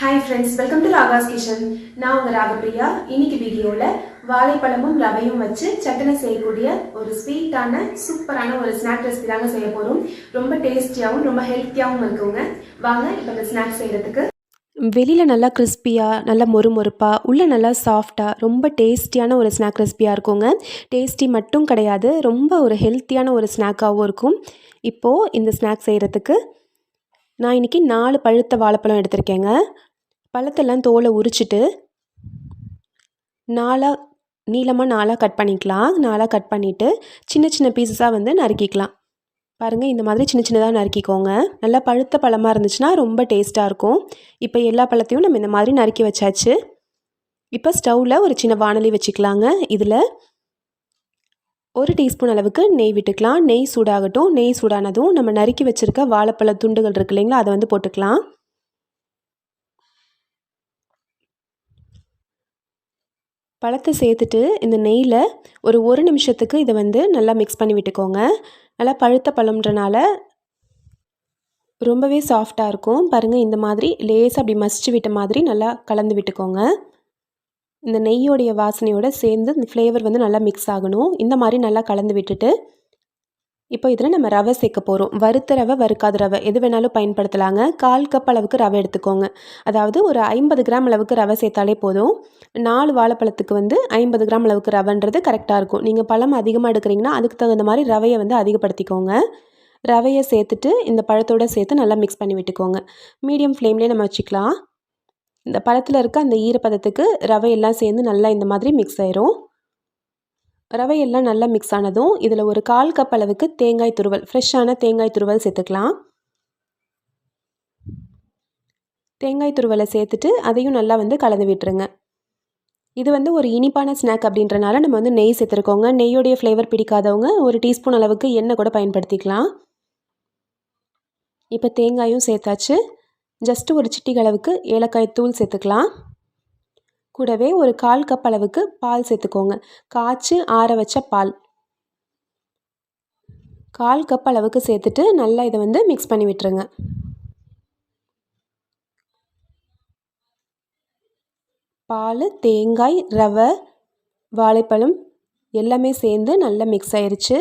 Hi friends welcome to Ragas Kishan நான் உங்கள் ராகப்பிரியா. இன்னைக்கு வீடியோவில் வாழைப்பழமும் ரவையும் வச்சு சட்டனை செய்யக்கூடிய ஒரு ஸ்வீட்டான சூப்பரான ஒரு ஸ்நாக் ரெசிபி தாங்க செய்ய போகிறோம் ரொம்ப டேஸ்டியாகவும் ரொம்ப ஹெல்த்தியாகவும் இருக்குங்க வாங்க இப்போ இந்த ஸ்நாக்ஸ் செய்கிறதுக்கு வெளியில் நல்லா கிறிஸ்பியாக நல்லா மொறு மொறுப்பாக உள்ளே நல்லா சாஃப்டாக ரொம்ப டேஸ்டியான ஒரு ஸ்நாக் ரெசிபியாக இருக்குங்க. டேஸ்டி மட்டும் கிடையாது ரொம்ப ஒரு ஹெல்த்தியான ஒரு ஸ்நாக்காகவும் இருக்கும். இப்போது இந்த ஸ்நாக் செய்கிறதுக்கு நான் இன்றைக்கி நாலு பழுத்த வாழைப்பழம் எடுத்திருக்கேங்க. பழத்தெல்லாம் தோலை உரிச்சிட்டு நாலாக நீளமாக நாலாக கட் பண்ணிக்கலாம். நாலாக கட் பண்ணிவிட்டு சின்ன சின்ன பீசஸாக வந்து நறுக்கிக்கலாம். பாருங்கள் இந்த மாதிரி சின்ன சின்னதாக நறுக்கிக்கோங்க. நல்லா பழுத்த பழமாக இருந்துச்சுன்னா ரொம்ப டேஸ்ட்டாக இருக்கும். இப்போ எல்லா பழத்தையும் நம்ம இந்த மாதிரி நறுக்கி வச்சாச்சு. இப்போ ஸ்டவ்வில் ஒரு சின்ன வானலி வச்சுக்கலாங்க. இதில் ஒரு டீஸ்பூன் அளவுக்கு நெய் விட்டுக்கலாம். நெய் சூடாகட்டும். நெய் சூடானதும் நம்ம நறுக்கி வச்சுருக்க வாழைப்பழ துண்டுகள் இருக்கு இல்லைங்களா? அதை வந்து போட்டுக்கலாம். பழத்தை சேர்த்துட்டு இந்த நெய்யில் ஒரு ஒரு நிமிஷத்துக்கு இதை வந்து நல்லா மிக்ஸ் பண்ணி விட்டுக்கோங்க. நல்லா பழுத்த பழம்ன்றனால ரொம்பவே சாஃப்டாக இருக்கும். பாருங்கள் இந்த மாதிரி லேசாக அப்படி மசிச்சு விட்ட மாதிரி நல்லா கலந்து விட்டுக்கோங்க. இந்த நெய்யோடைய வாசனையோடு சேர்ந்து இந்த ஃப்ளேவர் வந்து நல்லா மிக்ஸ் ஆகணும். இந்த மாதிரி நல்லா கலந்து விட்டுட்டு இப்போ இதில் நம்ம ரவை சேர்க்க போகிறோம் வறுத்த ரவை வறுக்காத ரவை எது வேணாலும் பயன்படுத்தலாங்க. கால் கப் அளவுக்கு ரவை எடுத்துக்கோங்க. அதாவது ஒரு ஐம்பது கிராம் அளவுக்கு ரவை சேர்த்தாலே போதும். நாலு வாழைப்பழத்துக்கு வந்து ஐம்பது கிராம் அளவுக்கு ரவைன்றது கரெக்டாக இருக்கும். நீங்கள் பழம் அதிகமாக எடுக்கிறீங்கன்னா அதுக்கு தகுந்த மாதிரி ரவையை வந்து அதிகப்படுத்திக்கோங்க. ரவையை சேர்த்துட்டு இந்த பழத்தோடு சேர்த்து நல்லா மிக்ஸ் பண்ணி விட்டுக்கோங்க. மீடியம் ஃப்ளேம்லேயே நம்ம வச்சுக்கலாம். இந்த பழத்தில் இருக்க அந்த ஈரப்பதத்துக்கு ரவையெல்லாம் சேர்ந்து நல்லா இந்த மாதிரி மிக்ஸ் ஆயிரும். ரவையெல்லாம் நல்லா மிக்ஸ் ஆனதும் இதில் ஒரு கால் கப் அளவுக்கு தேங்காய் துருவல் ஃப்ரெஷ்ஷான தேங்காய் துருவல் சேர்த்துக்கலாம். தேங்காய் துருவலை சேர்த்துட்டு அதையும் நல்லா வந்து கலந்து விட்டுருங்க. இது வந்து ஒரு இனிப்பான ஸ்நாக் அப்படின்றனால நம்ம வந்து நெய் சேர்த்துருக்கோங்க. நெய்யோடைய ஃப்ளேவர் பிடிக்காதவங்க ஒரு டீஸ்பூன் அளவுக்கு எண்ணெய் கூட பயன்படுத்திக்கலாம். இப்போ தேங்காயும் சேர்த்தாச்சு. ஜஸ்ட்டு ஒரு சிட்டிக அளவுக்கு ஏலக்காய் தூள் சேர்த்துக்கலாம். கூடவே ஒரு கால் கப் அளவுக்கு பால் சேர்த்துக்கோங்க. காய்ச்சி ஆற வச்ச பால். கால் கப் அளவுக்கு சேர்த்துட்டு நல்லா இதை வந்து மிக்ஸ் பண்ணி விட்டுருங்க. பால் தேங்காய் ரவை வாழைப்பழம் எல்லாமே சேர்ந்து நல்லா மிக்ஸ் ஆயிடுச்சு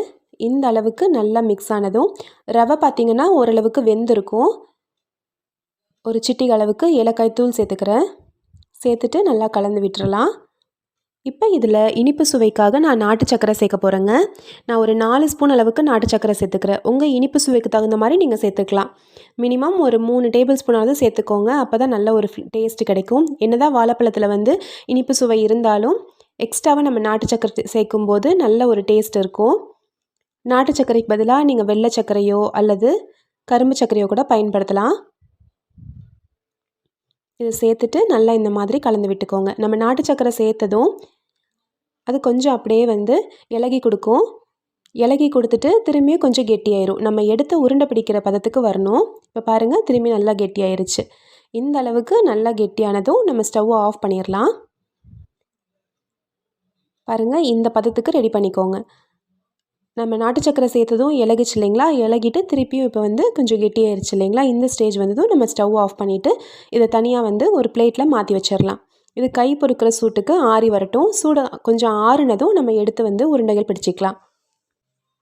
இந்த அளவுக்கு நல்லா மிக்ஸ் ஆனதும் ரவை பார்த்திங்கன்னா ஓரளவுக்கு வெந்திருக்கும். ஒரு சிட்டிக அளவுக்கு ஏலக்காய் தூள் சேர்த்துக்கிறேன். சேர்த்துட்டு நல்லா கலந்து விட்டுறலாம். இப்போ இதில் இனிப்பு சுவைக்காக நான் நாட்டு சக்கரை சேர்க்க போகிறேங்க நான் ஒரு நாலு ஸ்பூன் அளவுக்கு நாட்டு சக்கரை சேர்த்துக்கிறேன். உங்கள் இனிப்பு சுவைக்கு தகுந்த மாதிரி நீங்கள் சேர்த்துக்கலாம். மினிமம் ஒரு மூணு டேபிள் ஸ்பூனாவது சேர்த்துக்கோங்க. அப்போ தான் நல்ல ஒரு டேஸ்ட் கிடைக்கும். என்னதான் வாழைப்பழத்தில் வந்து இனிப்பு சுவை இருந்தாலும் எக்ஸ்ட்ராவாக நம்ம நாட்டு சக்கரை சேர்க்கும் போது நல்ல ஒரு டேஸ்ட் இருக்கும். நாட்டு சர்க்கரைக்கு பதிலாக நீங்கள் வெள்ளை சர்க்கரையோ அல்லது கரும்பு சர்க்கரையோ கூட பயன்படுத்தலாம். இதை சேர்த்துட்டு நல்லா இந்த மாதிரி கலந்து விட்டுக்கோங்க. நம்ம நாட்டு சக்கரை சேர்த்ததும் அது கொஞ்சம் அப்படியே வந்து இலகி கொடுக்கும். இலகி கொடுத்துட்டு திரும்பியும் கொஞ்சம் கெட்டியாயிரும். நம்ம எடுத்து உருண்டை பிடிக்கிற பதத்துக்கு வரணும். இப்போ பாருங்கள் திரும்பி நல்லா கெட்டியாயிருச்சு. இந்த அளவுக்கு நல்லா கெட்டியானதும் நம்ம ஸ்டவ்வை ஆஃப் பண்ணிடலாம் பாருங்கள் இந்த பதத்துக்கு ரெடி பண்ணிக்கோங்க. நம்ம நாட்டு சக்கரை சேர்த்ததும் இலகிச்சு இல்லைங்களா? இலகிட்டு திருப்பியும் இப்போ வந்து கொஞ்சம் கெட்டியாயிருச்சு இல்லைங்களா? இந்த ஸ்டேஜ் வந்ததும் நம்ம ஸ்டவ் ஆஃப் பண்ணிவிட்டு இதை தனியாக வந்து ஒரு பிளேட்டில் மாற்றி வச்சிடலாம் இது கை பொறுக்கிற சூட்டுக்கு ஆறி வரட்டும். சூட கொஞ்சம் ஆறுனதும் நம்ம எடுத்து வந்து உருண்டைகள் பிடிச்சிக்கலாம்.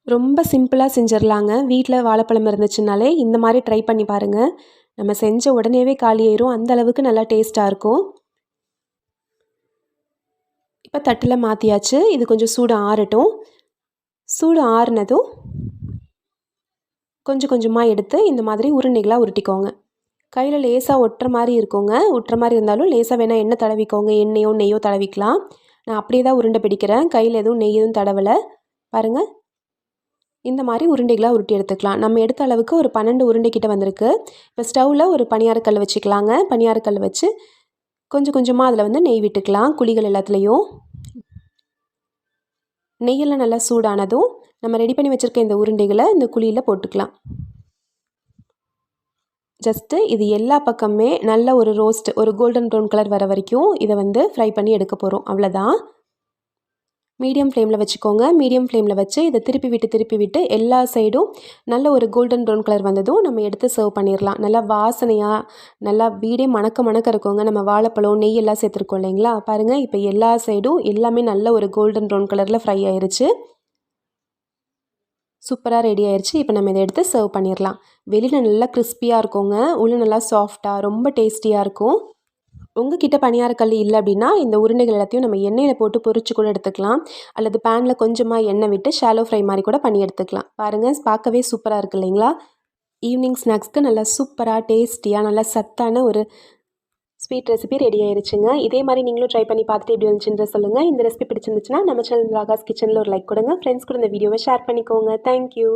ரொம்ப சிம்பிளாக செஞ்சிடலாங்க வீட்டில் வாழைப்பழம் இருந்துச்சுனாலே இந்த மாதிரி ட்ரை பண்ணி பாருங்கள் நம்ம செஞ்ச உடனேவே காலியாயிரும். அந்த அளவுக்கு நல்லா டேஸ்ட்டாக இருக்கும். இப்போ தட்டில் மாற்றியாச்சு இது கொஞ்சம் சூடு ஆறட்டும். சூடு ஆறுனதும் கொஞ்சம் கொஞ்சமாக எடுத்து இந்த மாதிரி உருண்டைகளாக உருட்டிக்கோங்க. கையில் லேசாக ஒட்டுற மாதிரி இருக்குங்க. ஒட்டுற மாதிரி இருந்தாலும் லேசாக வேணால் எண்ணெய் தடவிக்கோங்க. எண்ணெயோ நெய்யோ தடவிக்கலாம். நான் அப்படியே தான் உருண்டை பிடிக்கிறேன். கையில் எதுவும் நெய் எதுவும் தடவலை. பாருங்கள் இந்த மாதிரி உருண்டைகளாக உருட்டி எடுத்துக்கலாம். நம்ம எடுத்த அளவுக்கு ஒரு பன்னெண்டு உருண்டை கிட்ட வந்திருக்கு. இப்போ ஸ்டவ்வில் ஒரு பணியாரக்கல் வச்சுக்கலாங்க. பணியாரக்கல் வச்சு கொஞ்சம் கொஞ்சமாக அதில் வந்து நெய் விட்டுக்கலாம். குழிகள் எல்லாத்துலேயும். நெய்யெல்லாம் நல்லா சூடானதும் நம்ம ரெடி பண்ணி வச்சுருக்க இந்த உருண்டைகளை இந்த குழியில் போட்டுக்கலாம். ஜஸ்ட்டு இது எல்லா பக்கமே நல்ல ஒரு ரோஸ்ட் ஒரு கோல்டன் ப்ரௌன் கலர் வர வரைக்கும் இதை வந்து ஃப்ரை பண்ணி எடுக்க போகிறோம் அவ்வளோதான் மீடியம் ஃப்ளேமில் வச்சுக்கோங்க. மீடியம் ஃப்ளேமில் வச்சு இதை திருப்பி விட்டு திருப்பி விட்டு எல்லா சைடும் நல்ல ஒரு கோல்டன் ப்ரௌன் கலர் வந்ததும் நம்ம எடுத்து சர்வ் பண்ணிடலாம். நல்லா வாசனையாக நல்லா வீடே மணக்க மணக்க இருக்கோங்க. நம்ம வாழைப்பழம் நெய் எல்லாம் சேர்த்துருக்கோம் இல்லைங்களா? பாருங்கள் இப்போ எல்லா சைடும் எல்லாமே நல்ல ஒரு கோல்டன் ப்ரௌன் கலரில் ஃப்ரை ஆயிடுச்சு சூப்பராக ரெடி ஆயிடுச்சு இப்போ நம்ம இதை எடுத்து சர்வ் பண்ணிடலாம். வெளியில் நல்லா கிறிஸ்பியாக இருக்குங்க. உள்ளே நல்லா சாஃப்டாக ரொம்ப டேஸ்டியாக இருக்கும். உங்ககிட்ட பணியாரக்கல் இல்லை அப்படின்னா இந்த உருண்டைகள் எல்லாத்தையும் நம்ம எண்ணெயில் போட்டு பொறிச்சு கூட எடுத்துக்கலாம். அல்லது பேனில் கொஞ்சமாக எண்ணெய் விட்டு ஷாலோ ஃப்ரை மாதிரி கூட பண்ணி எடுத்துக்கலாம். பாருங்கள் பார்க்கவே சூப்பராக இருக்கு இல்லைங்களா? ஈவினிங் ஸ்நாக்ஸ்க்கு நல்லா சூப்பராக டேஸ்டியாக நல்லா சத்தான ஒரு ஸ்வீட் ரெசிபி ரெடி ஆயிருச்சுங்க. இதே மாதிரி நீங்களும் ட்ரை பண்ணி பார்த்துட்டு எப்படி வந்துச்சுன்ற சொல்லுங்கள் இந்த ரெசிபி பிடிச்சிருந்துச்சுன்னா நம்ம சேனல் ராகாஸ் கிச்சனில் ஒரு லைக் கொடுங்க. ஃப்ரெண்ட்ஸ் கூட இந்த வீடியோவை ஷேர் பண்ணிக்கோங்க. தேங்க்யூ